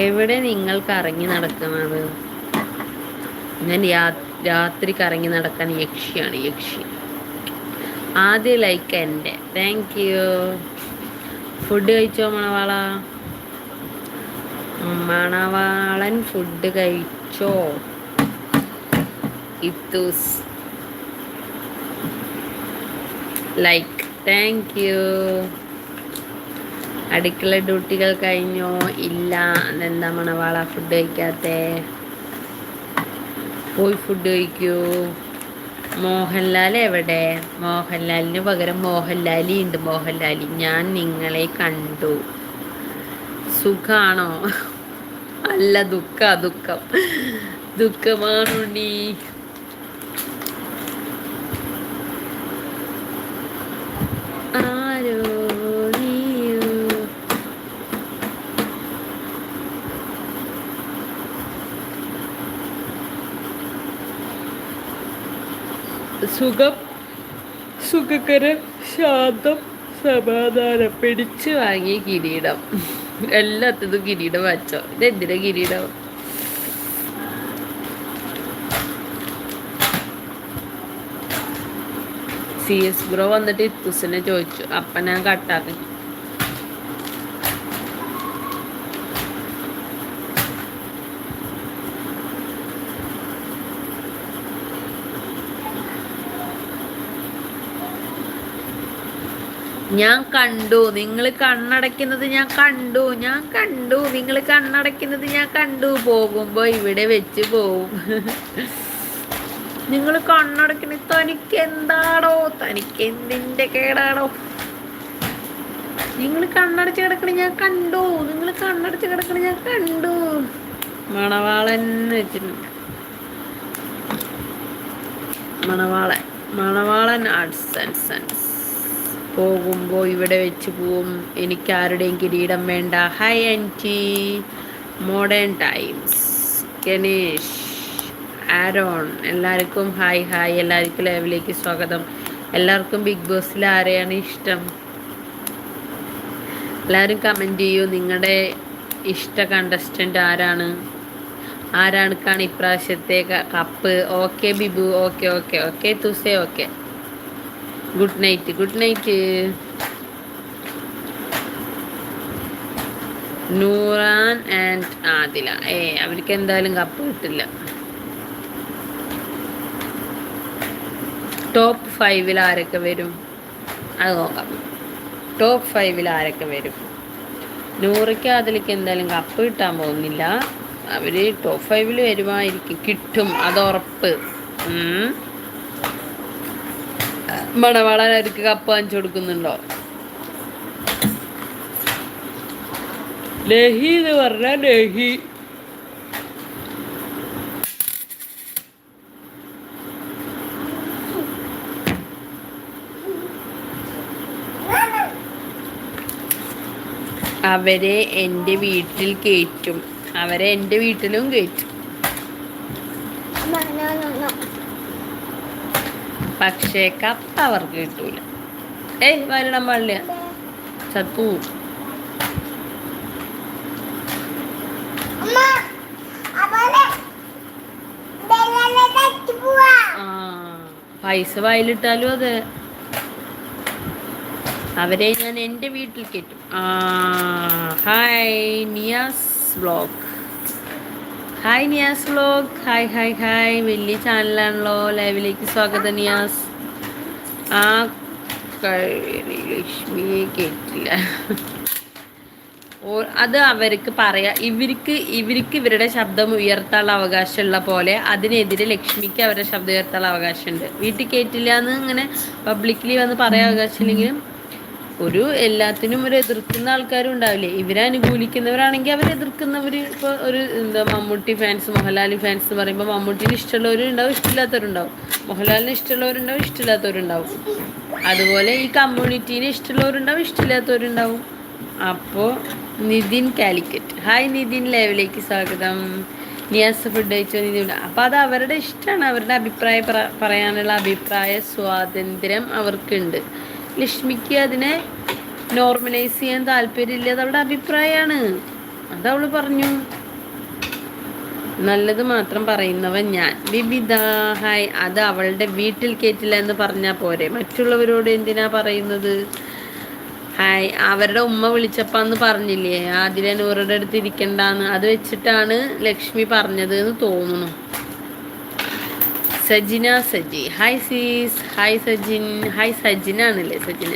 എവിടെ നിങ്ങൾ കറങ്ങി നടക്കുന്നത് ഞാൻ രാത്രി കറങ്ങി നടക്കാൻ യക്ഷിയാണ് യക്ഷി. ആദ്യ ലൈക്ക് എന്റെ. താങ്ക് യു ഫുഡ് കഴിച്ചോ മണവാള? മണവാളൻ ഫുഡ് കഴിച്ചോ? ഇത്തൂസ്. ലൈക്ക് താങ്ക് യു അടുക്കള ഡ്യൂട്ടികൾ കഴിഞ്ഞോ? ഇല്ല. എന്താ മണവാള ഫുഡ് കഴിക്കാത്തേ? പോയി ഫുഡ് കഴിക്കൂ. മോഹൻലാൽ എവിടെ? മോഹൻലാലിന് പകരം മോഹൻലാലി ഉണ്ട്. മോഹൻലാലി ഞാൻ നിങ്ങളെ കണ്ടു. സുഖാണോ? അല്ല ദുഃഖ ദുഃഖം. ദുഃഖമാണുണ്ണി സുഖം സുഖകരം ശാന്തം സമാധാനം. പിടിച്ചു വാങ്ങിയ കിരീടം. എല്ലാത്തതും കിരീടം വച്ചോ. ഇതെന്തിനാ കിരീടം? സി എസ് ബ്രോ വന്നിട്ട് ഇത്തുസിനെ ചോദിച്ചു. അപ്പ ഞാൻ കട്ടാക്കി ഞാൻ കണ്ടു. നിങ്ങൾ കണ്ണടയ്ക്കുന്നത് ഞാൻ കണ്ടു. ഞാൻ കണ്ടു. നിങ്ങൾ കണ്ണടയ്ക്കുന്നത് ഞാൻ കണ്ടു. പോകുമ്പോൾ ഇവിടെ വെച്ച് പോവും. നിങ്ങൾ കണ്ണടയ്ക്കണ തനിക്ക് എന്താടോ തനിക്ക് എന്തിന്റെ കേടാടോ നിങ്ങൾ കണ്ണടച്ച് കിടക്കണ ഞാൻ കണ്ടു. നിങ്ങൾ കണ്ണടച്ച് കിടക്കണ ഞാൻ കണ്ടു. മണവാളൻ വെച്ചിട്ടുണ്ട് മണവാളൻ. മണവാളൻ ആർട്സ് ആൻഡ് സയൻസ്. പോകുമ്പോൾ ഇവിടെ വെച്ച് പോവും. എനിക്ക് ആരുടെയും കിരീടം വേണ്ട. Hi aunty modern times Ganesh. Aaron. എല്ലാവർക്കും ഹായ് ഹായ് എല്ലാവർക്കും ലൈവിലേക്ക് സ്വാഗതം. എല്ലാവർക്കും ബിഗ് ബോസിൽ ആരെയാണ് ഇഷ്ടം? എല്ലാവരും കമന്റ് ചെയ്യൂ. നിങ്ങളുടെ ഇഷ്ട കണ്ടസ്റ്റന്റ് ആരാണ്? ആരാണ്? ഇപ്രാവശ്യത്തെ cup okay Bibu. Okay okay okay തുസേ okay good night good night Nooran and Adila. ഏ അവർക്ക് എന്തായാലും കപ്പ് കിട്ടില്ല. ടോപ്പ് ഫൈവിൽ ആരൊക്കെ വരും? അത് നോക്കാം. ടോപ്പ് ഫൈവിൽ ആരൊക്കെ വരും? നൂറയ്ക്ക് അതിലേക്ക് എന്തായാലും കപ്പ് കിട്ടാൻ പോകുന്നില്ല. അവർ ടോപ്പ് ഫൈവിൽ വരുമായിരിക്കും കിട്ടും. അത് ഉറപ്പ്. മണവാളാർക്ക് കപ്പ് വാങ്ങിച്ചു കൊടുക്കുന്നുണ്ടോ? ലഹി എന്ന് പറഞ്ഞ ലഹി. അവരെ എന്റെ വീട്ടിൽ കയറ്റും. അവരെ എന്റെ വീട്ടിലും കയറ്റും. പക്ഷേ കപ്പ അവർക്ക് കിട്ടൂല. ഏയ് വരണം പാടില്ല ചത്തു. പൈസ വായിലിട്ടാലും അതെ. അവരെ ഞാൻ എന്റെ വീട്ടിൽ കയറ്റും. ആ hi Niyas vlog hi Niyas vlog hi hi hi വലിയ ചാനലാണല്ലോ. ലൈവിലേക്ക് സ്വാഗതം നിയാസ് ആ ലക്ഷ്മിയെ കേട്ടില്ല. ഓ അത് അവർക്ക് പറയാം. ഇവർക്ക് ഇവർക്ക് ഇവരുടെ ശബ്ദം ഉയർത്താനുള്ള അവകാശമുള്ള പോലെ അതിനെതിരെ ലക്ഷ്മിക്ക് അവരുടെ ശബ്ദം ഉയർത്താനുള്ള അവകാശമുണ്ട്. വീട്ടിൽ കേട്ടില്ല എന്ന് ഇങ്ങനെ പബ്ലിക്കലി വന്ന് പറയാൻ അവകാശമില്ലെങ്കിലും ഒരു എല്ലാത്തിനും ഒരു എതിർക്കുന്ന ആൾക്കാരും ഉണ്ടാവില്ലേ? ഇവരെ അനുകൂലിക്കുന്നവരാണെങ്കിൽ അവരെ എതിർക്കുന്നവർ ഇപ്പോൾ ഒരു എന്താ മമ്മൂട്ടി ഫാൻസ് മോഹൻലാൽ ഫാൻസ് എന്ന് പറയുമ്പോൾ മമ്മൂട്ടിന് ഇഷ്ടമുള്ളവരുണ്ടാവും ഇഷ്ടമില്ലാത്തവരുണ്ടാവും. മോഹൻലാലിന് ഇഷ്ടമുള്ളവരുണ്ടാവും ഇഷ്ടമില്ലാത്തവരുണ്ടാവും. അതുപോലെ ഈ കമ്മ്യൂണിറ്റീനെ ഇഷ്ടമുള്ളവരുണ്ടാവും ഇഷ്ടമില്ലാത്തവരുണ്ടാവും. അപ്പോൾ നിതിൻ കാലിക്കറ്റ്. ഹായ് നിതിൻ ലൈവിലേക്ക് സ്വാഗതം. നിയാസ് ഫുഡ് കഴിച്ചോ? നിതിൻ അപ്പോൾ അത് അവരുടെ ഇഷ്ടമാണ്. അവരുടെ അഭിപ്രായ പറയാനുള്ള അഭിപ്രായ സ്വാതന്ത്ര്യം അവർക്കുണ്ട്. ലക്ഷ്മിക്ക് അതിനെ നോർമലൈസ് ചെയ്യാൻ താല്പര്യമില്ല അവളുടെ അഭിപ്രായമാണ്. അതവൾ പറഞ്ഞു. നല്ലത് മാത്രം പറയുന്നവൻ ഞാൻ. വിവിധ ഹായ് അത് അവളുടെ വീട്ടിൽ കയറ്റില്ല എന്ന് പറഞ്ഞാൽ പോരെ. മറ്റുള്ളവരോട് എന്തിനാ പറയുന്നത്? ഹായ് അവരുടെ ഉമ്മ വിളിച്ചപ്പാന്ന് പറഞ്ഞില്ലേ? ആദില നൂറുടെ അടുത്ത് ഇരിക്കണ്ടെന്ന്. അത് വെച്ചിട്ടാണ് ലക്ഷ്മി പറഞ്ഞത് എന്ന് തോന്നുന്നു. സജിന സജി. ഹായ് സീസ് ഹായ് സജിൻ. ഹായ് സജിന ആണല്ലേ സജിന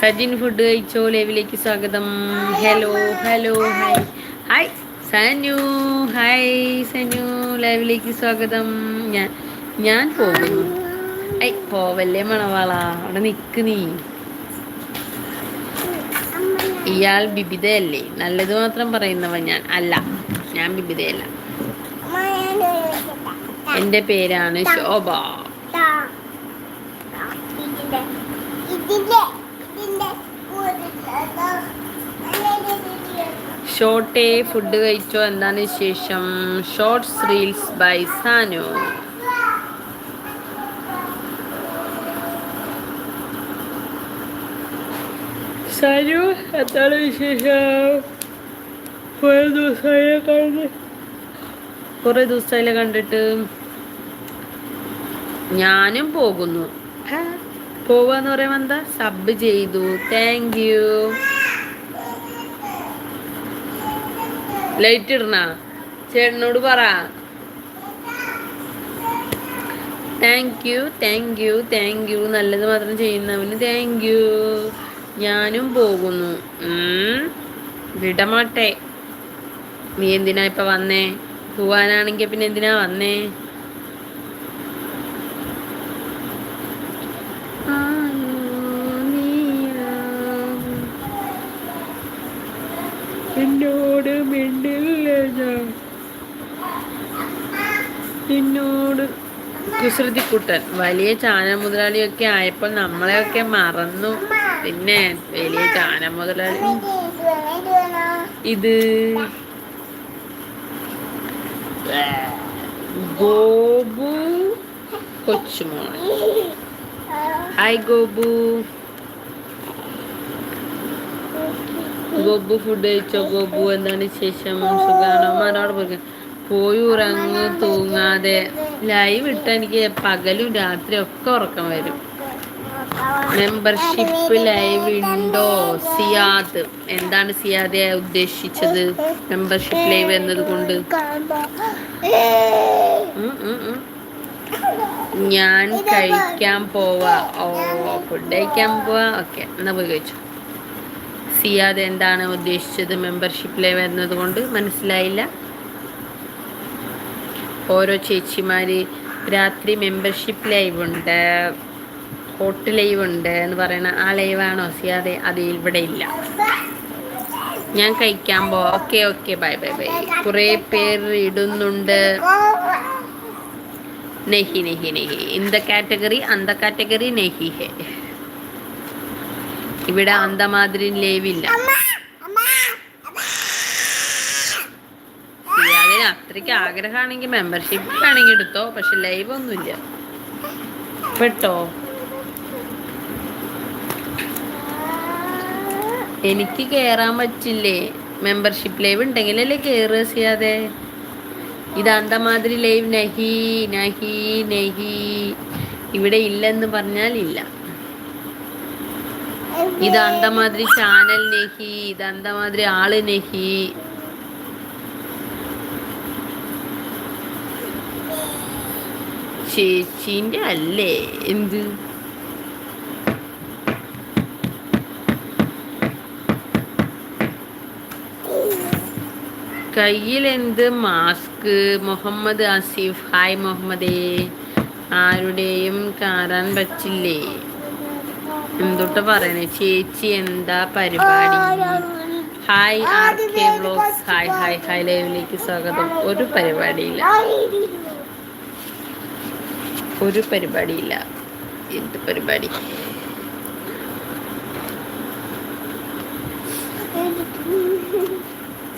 സജിൻ ഫുഡ് കഴിച്ചോ? ലേവിലേക്ക് സ്വാഗതം. Hello hello hi hi Sanu. Hi Sanu. ലൈവിലേക്ക് സ്വാഗതം. ഞാൻ ഞാൻ പോകുന്നു. ഐ പോവല്ലേ മണവാള? അവിടെ നിൽക്ക് നീ. ഇയാൾ ബിബിതയല്ലേ? നല്ലത് മാത്രം പറയുന്നവൻ ഞാൻ. അല്ല ഞാൻ ബിബിതയല്ല. എന്റെ പേരാണ് ശോഭ. ഷോർട്ടേ ഫുഡ് കഴിച്ചോ എന്താണ് ശേഷം shorts reels bye Sanu. Sanu എന്താണ് വിശേഷം? കുറേ ദിവസമായി കണ്ട് കുറേ ദിവസമായില്ലേ കണ്ടിട്ട്. ഞാനും പോകുന്നു. പോവാന്ന് പറയുമ്പോ എന്താ? സബ് ചെയ്തു. താങ്ക് യു ലൈറ്റ് ഇടണ? ചേട്ടനോട് പറ. Thank you thank you thank you നല്ലത് മാത്രം ചെയ്യുന്നവന് താങ്ക് യു ഞാനും പോകുന്നു. വിടമാട്ടെ. നീ എന്തിനാ ഇപ്പൊ വന്നേ? പോവാനാണെങ്കിൽ പിന്നെ എന്തിനാ വന്നേ? എന്നോട് കുസൃതിക്കുട്ടൻ വലിയ ചാന മുതലാളിയൊക്കെ ആയപ്പോൾ നമ്മളെയൊക്കെ മറന്നു. പിന്നെ വലിയ ചാന മുതലാളി ഇത് ഗോബു കൊച്ചുമോൾ ഹായ് ഗോബു ഗോബു ഫുഡ് കഴിച്ചോ ഗോബു എന്താണ് ശേഷം സുഖാണോ? മാറാട് പോയി പോയി തൂങ്ങാതെ ലൈവ് ഇട്ട എനിക്ക് പകലും രാത്രി ഒക്കെ ഉറക്കം വരും. മെമ്പർഷിപ്പ് ലൈവ് ഉണ്ടോ? സിയാദ്. എന്താണ് സിയാദെ ഉദ്ദേശിച്ചത്? മെമ്പർഷിപ്പ് ലൈവ് എന്നത് കൊണ്ട്. ഞാൻ കഴിക്കാൻ പോവാ. ഓ ഫുഡ് കഴിക്കാൻ പോവാ. ഓക്കെ എന്നാ പോയി കഴിച്ചു. സിയാദ് എന്താണ് ഉദ്ദേശിച്ചത്? മെമ്പർഷിപ്പ് ലൈവ് എന്നത് കൊണ്ട്? മനസ്സിലായില്ല? ഓരോ ചേച്ചിമാർ രാത്രി മെമ്പർഷിപ്പ് ലൈവ് ഉണ്ട് ഹോട്ട് ലൈവ് ഉണ്ട് എന്ന് പറയണ ആ ലൈവാണോ സിയാതെ അത് ഇവിടെ ഇല്ല. ഞാൻ കഴിക്കാൻ പോ okay okay bye bye bye കുറെ പേർ ഇടുന്നുണ്ട്. നെഹി നെഹി നെഹി. ഇന്ത കാറ്റഗറി അന്ത കാറ്റഗറി നെഹി ഹെ. ഇവിടെ അന്തമാതിരി ലൈവില്ല സിയാദിന് അത്രയ്ക്ക് ആഗ്രഹമാണെങ്കിൽ മെമ്പർഷിപ്പ് വേണമെങ്കിൽ എടുത്തോ പക്ഷെ ലൈവ് ഒന്നുമില്ല. പെട്ടോ? എനിക്ക് കേറാൻ പറ്റില്ലേ? മെമ്പർഷിപ്പ് ലൈവ് ഉണ്ടെങ്കിലല്ലേ കയറുക ചെയ്യാതെ? ഇത് അന്തമാതിരി ലൈവ് നഹി നഹി നഹി. ഇവിടെ ഇല്ലെന്ന് പറഞ്ഞാൽ ഇല്ല. ഇത് അന്തമാതിരി ചാനൽ നെഹി ഇത് അന്തമാതിരി ആൾ നെഹി. ചേച്ചിന്റെ അല്ലേ? എന്ത്? കയ്യിലെന്ത് മാസ്ക്? മുഹമ്മദ് ആസിഫ്. ഹായ് മുഹമ്മദേ. ആരുടെയും കാറാൻ പറ്റില്ലേ? എന്തൊട്ട് പറയണേ? ചേച്ചി എന്താ പരിപാടി? Hi hi hi hi. ലൈവിലേക്ക് സ്വാഗതം. ഒരു പരിപാടിയില്ല. ഒരു പരിപാടിയില്ല. എന്ത് പരിപാടി?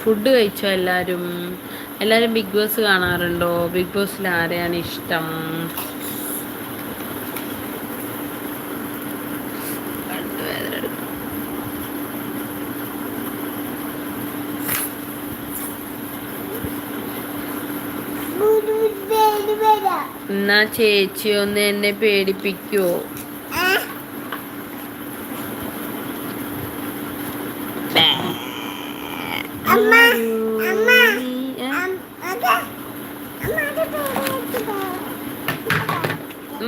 ഫുഡ് കഴിച്ചോ എല്ലാവരും എല്ലാവരും ബിഗ് ബോസ് കാണാറുണ്ടോ? ബിഗ് ബോസിൽ ആരെയാണ് ഇഷ്ടം? എന്നാ ചേച്ചി ഒന്ന് എന്നെ പേടിപ്പിക്കുവോ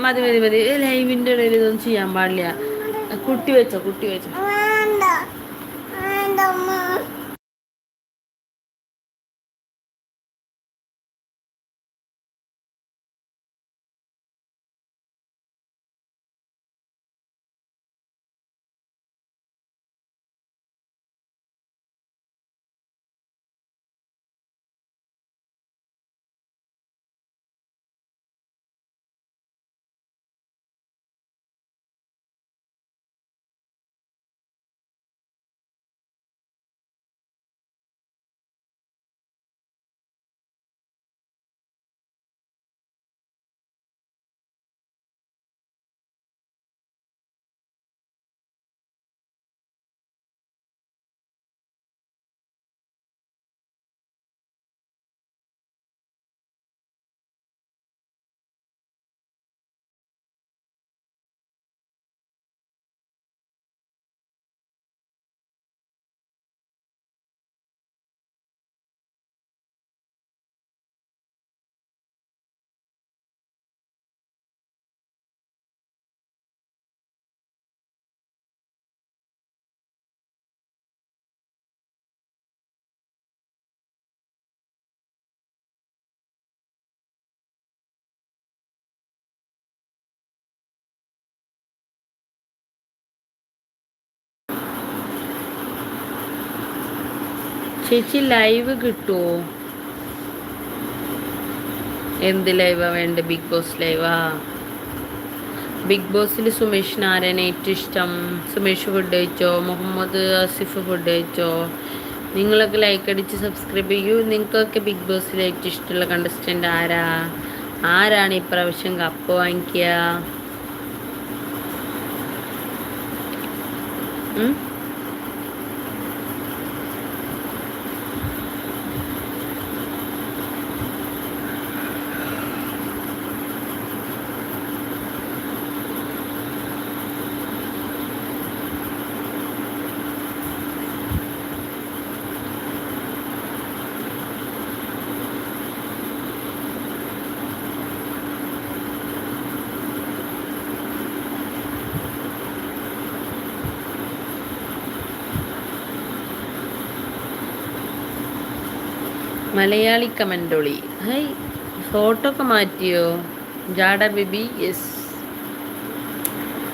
മതി മതി മതി. ലൈവിന്റെ ഇടയിൽ ഇതൊന്നും ചെയ്യാൻ പാടില്ല. കുട്ടി വെച്ചോ കുട്ടി വെച്ചോ. ചേച്ചി ലൈവ് കിട്ടുമോ എന്ത് ലൈവാ വേണ്ട? Big boss ലൈവാ? ബിഗ് ബോസിൽ സുമേഷിന് ആരാണ് ഏറ്റവും ഇഷ്ടം? സുമേഷ് ഫുഡ് കഴിച്ചോ? മുഹമ്മദ് ആസിഫ് ഫുഡ് കഴിച്ചോ? നിങ്ങളൊക്കെ ലൈക്ക് അടിച്ച് സബ്സ്ക്രൈബ് ചെയ്യൂ. നിങ്ങൾക്കൊക്കെ ബിഗ് ബോസിൽ ഏറ്റവും ഇഷ്ടമുള്ള കണ്ടസ്റ്റന്റ് ആരാ? ആരാണ് ഇപ്രാവശ്യം കപ്പ് വാങ്ങിക്കുക? മലയാളി കമന്റൊളി ഹൈ ഫോട്ടോ ഒക്കെ മാറ്റിയോ? ജാഡ ബിബി യെസ്.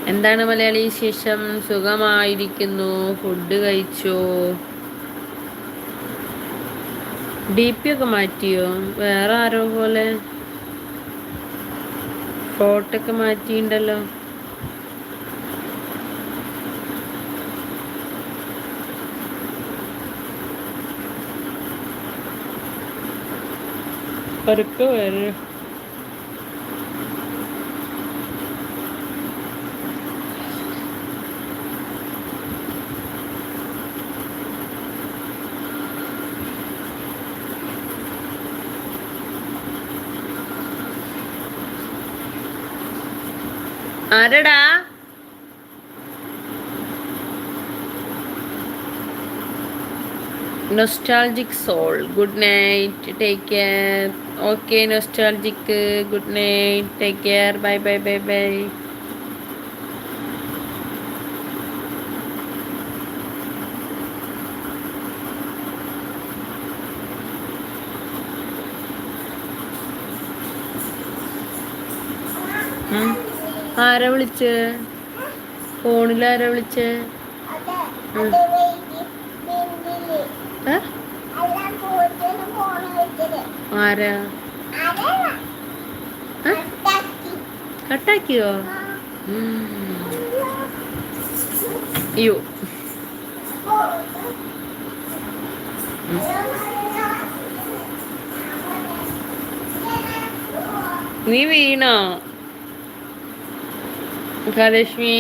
എന്താണ് മലയാളി ശേഷം സുഖമായിരിക്കുന്നു. ഫുഡ് കഴിച്ചോ? ഡി പി ഒക്കെ മാറ്റിയോ? വേറെ ആരോ പോലെ. ഫോട്ടോ ഒക്കെ മാറ്റിയിട്ടുണ്ടല്ലോ പരുക്കെ വരെ ആരടാ? Nostalgic soul good night take care okay nostalgic good night take care bye bye bye bye ആരാ വിളിച്ച്? ഫോണിൽ ആരാ വിളിച്ച് ആരാ? കട്ടാക്കിയോ? അയ്യോ. നീ വീണോ? മഹാലക്ഷ്മി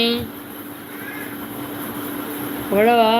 ഇവിടെ വാ.